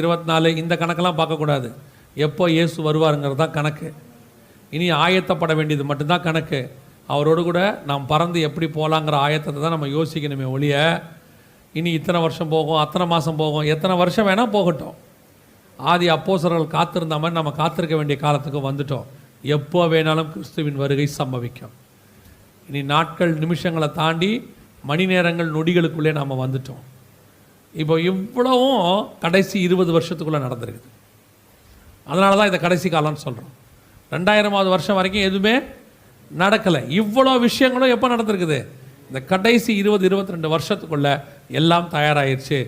இருபத்தி நாலு இந்த கணக்கெல்லாம் பார்க்கக்கூடாது. எப்போ இயேசு வருவாருங்கிறது தான் கணக்கு. இனி ஆயத்தப்பட வேண்டியது மட்டும்தான் கணக்கு. அவரோடு கூட நாம் பறந்து எப்படி போகலாங்கிற ஆயத்தத்தை தான் நம்ம யோசிக்கணுமே ஒழிய இனி இத்தனை வருஷம் போகும் அத்தனை மாதம் போகும் எத்தனை வருஷம் வேணால் போகட்டும். ஆதி அப்போசர்கள் காத்திருந்த மாதிரி நம்ம காத்திருக்க வேண்டிய காலத்துக்கு வந்துட்டோம். எப்போ வேணாலும் கிறிஸ்துவின் வருகை சம்பவிக்கும். இனி நாட்கள் நிமிஷங்களை தாண்டி மணி நேரங்கள் நொடிகளுக்குள்ளே நாம் வந்துட்டோம். இப்போ இவ்வளவும் கடைசி இருபது வருஷத்துக்குள்ளே நடந்திருக்குது. அதனால தான் இதை கடைசி காலம்னு சொல்கிறோம் ரெண்டாயிரமாவது வருஷம் வரைக்கும் எதுவுமே நடக்கலை. இவ்வளோ விஷயங்களும் எப்போ நடந்திருக்குது? இந்த கடைசி இருபது இருபத்தி ரெண்டு வருஷத்துக்குள்ள எல்லாம் தயாராகிருச்சு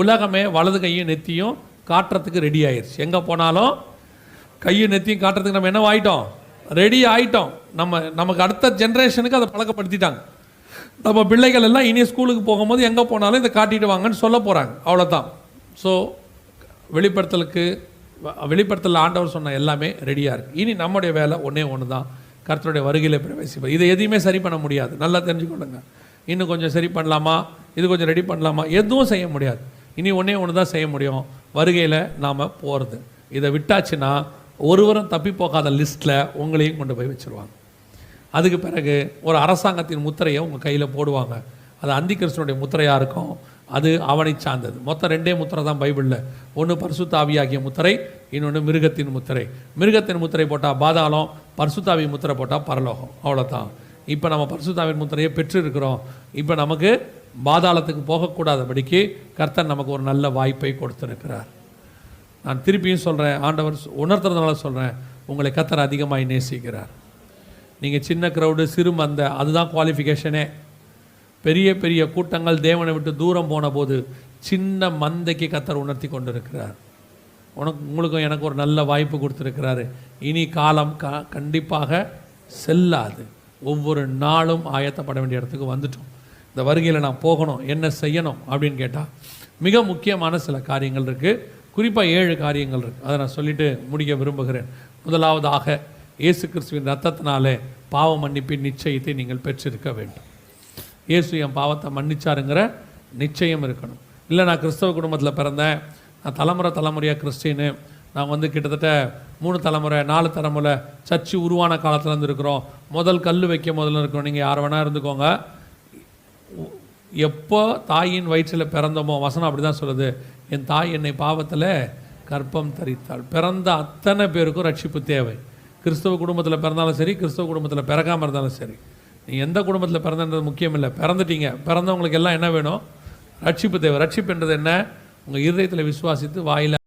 உலகமே வலது கையும் நெத்தியும் காட்டுறதுக்கு ரெடி ஆயிடுச்சு எங்கே போனாலும் கையும் நெத்தியும் காட்டுறதுக்கு நம்ம என்ன ஆகிட்டோம் ரெடி ஆகிட்டோம் நம்ம நமக்கு அடுத்த ஜென்ரேஷனுக்கு அதை பழக்கப்படுத்திட்டாங்க. நம்ம பிள்ளைகள் எல்லாம் இனி ஸ்கூலுக்கு போகும்போது எங்கே போனாலும் இதை காட்டிட்டு வாங்கன்னு சொல்ல போகிறாங்க அவ்வளோதான் ஸோ வெளிப்படுத்தலுக்கு வ- வெளிப்படுத்தல ஆண்டவர் சொன்ன எல்லாமே ரெடியாக இருக்குது இனி நம்முடைய வேலை ஒன்றே ஒன்று தான் கர்த்தருடைய வருகையில் பிரவேசிப்பது இதை எதையுமே சரி பண்ண முடியாது. நல்லா தெரிஞ்சுக்கொள்ளுங்க. இன்னும் கொஞ்சம் சரி பண்ணலாமா? இது கொஞ்சம் ரெடி பண்ணலாமா? எதுவும் செய்ய முடியாது. இனி ஒன்றே ஒன்று தான் செய்ய முடியும். வருகையில் நாம் போகிறது இதை விட்டாச்சுன்னா ஒருவரும் தப்பி போகாத லிஸ்ட்டில் உங்களையும் கொண்டு போய் வச்சிருவாங்க. அதுக்கு பிறகு ஒரு அரசாங்கத்தின் முத்திரையை உங்கள் கையில் போடுவாங்க. அது அந்தி கிருஷ்ணனுடைய முத்திரையாக இருக்கும். அது அவனை சார்ந்தது. மொத்தம் ரெண்டே முத்திரை தான் பைபிளில். ஒன்று பரிசுத்தாவியாகிய முத்திரை இன்னொன்று மிருகத்தின் முத்திரை. மிருகத்தின் முத்திரை போட்டால் பாதாளம் பரிசுத்தாவி முத்திரை போட்டால் பரலோகம். அவ்வளோதான் இப்போ நம்ம பரிசுத்தாவின் முத்திரையை பெற்றிருக்கிறோம். இப்போ நமக்கு பாதாளத்துக்கு போகக்கூடாதபடிக்கு கர்த்தர் நமக்கு ஒரு நல்ல வாய்ப்பை கொடுத்துருக்கிறார். நான் திருப்பியும் சொல்கிறேன் ஆண்டவர் உணர்த்துறதுனால சொல்கிறேன் உங்களை கர்த்தர் அதிகமாக நேசிக்கிறார். நீங்கள் சின்ன க்ரௌடு சிறு மந்த அதுதான் குவாலிஃபிகேஷனே பெரிய பெரிய கூட்டங்கள் தேவனை விட்டு தூரம் போன போது சின்ன மந்தைக்கு கத்தர் உணர்த்தி கொண்டிருக்கிறார். உனக்கு உங்களுக்கும் எனக்கு ஒரு நல்ல வாய்ப்பு கொடுத்துருக்கிறாரு. இனி காலம் க கண்டிப்பாக செல்லாது. ஒவ்வொரு நாளும் ஆயத்தப்பட வேண்டிய இடத்துக்கு வந்துட்டோம். இந்த வருகையில் நான் போகணும் என்ன செய்யணும் அப்படின்னு கேட்டால் மிக முக்கியமான சில காரியங்கள் இருக்குது குறிப்பாக ஏழு காரியங்கள் இருக்குது அதை நான் சொல்லிட்டு முடிக்க விரும்புகிறேன். முதலாவதாக இயேசு கிறிஸ்துவின் ரத்தத்தினாலே பாவ மன்னிப்பின் நிச்சயத்தை நீங்கள் பெற்றிருக்க வேண்டும். இயேசு என் பாவத்தை மன்னிச்சாருங்கிற நிச்சயம் இருக்கணும். இல்லை நான் கிறிஸ்தவ குடும்பத்தில் பிறந்தேன். நான் தலைமுறை தலைமுறையாக கிறிஸ்டின்னு. நான் வந்து கிட்டத்தட்ட மூணு தலைமுறை நாலு தலைமுறை சர்ச்சு உருவான காலத்தில் இருந்துருக்குறோம் முதல் கல் வைக்க முதல்ல இருக்கிறோம். நீங்கள் யார் வேணால் இருந்துக்கோங்க. எப்போ தாயின் வயிற்றில் பிறந்தோமோ வசனம் அப்படி தான் சொல்லுது. என் தாய் என்னை பாவத்தில் கற்பம் தரித்தாள். பிறந்த அத்தனை பேருக்கும் ரட்சிப்பு தேவை. கிறிஸ்தவ குடும்பத்தில் பிறந்தாலும் சரி கிறிஸ்தவ குடும்பத்தில் பிறக்காமல் இருந்தாலும் சரி. நீ எந்த குடும்பத்தில் பிறந்தன்றது முக்கியம் இல்லை. பிறந்துட்டீங்க. பிறந்தவங்களுக்கு எல்லாம் என்ன வேணும்? ரட்சிப்பு தேவை. ரட்சிப்புன்றது என்ன? உங்கள் இருதயத்தில் விசுவாசித்து வாயில்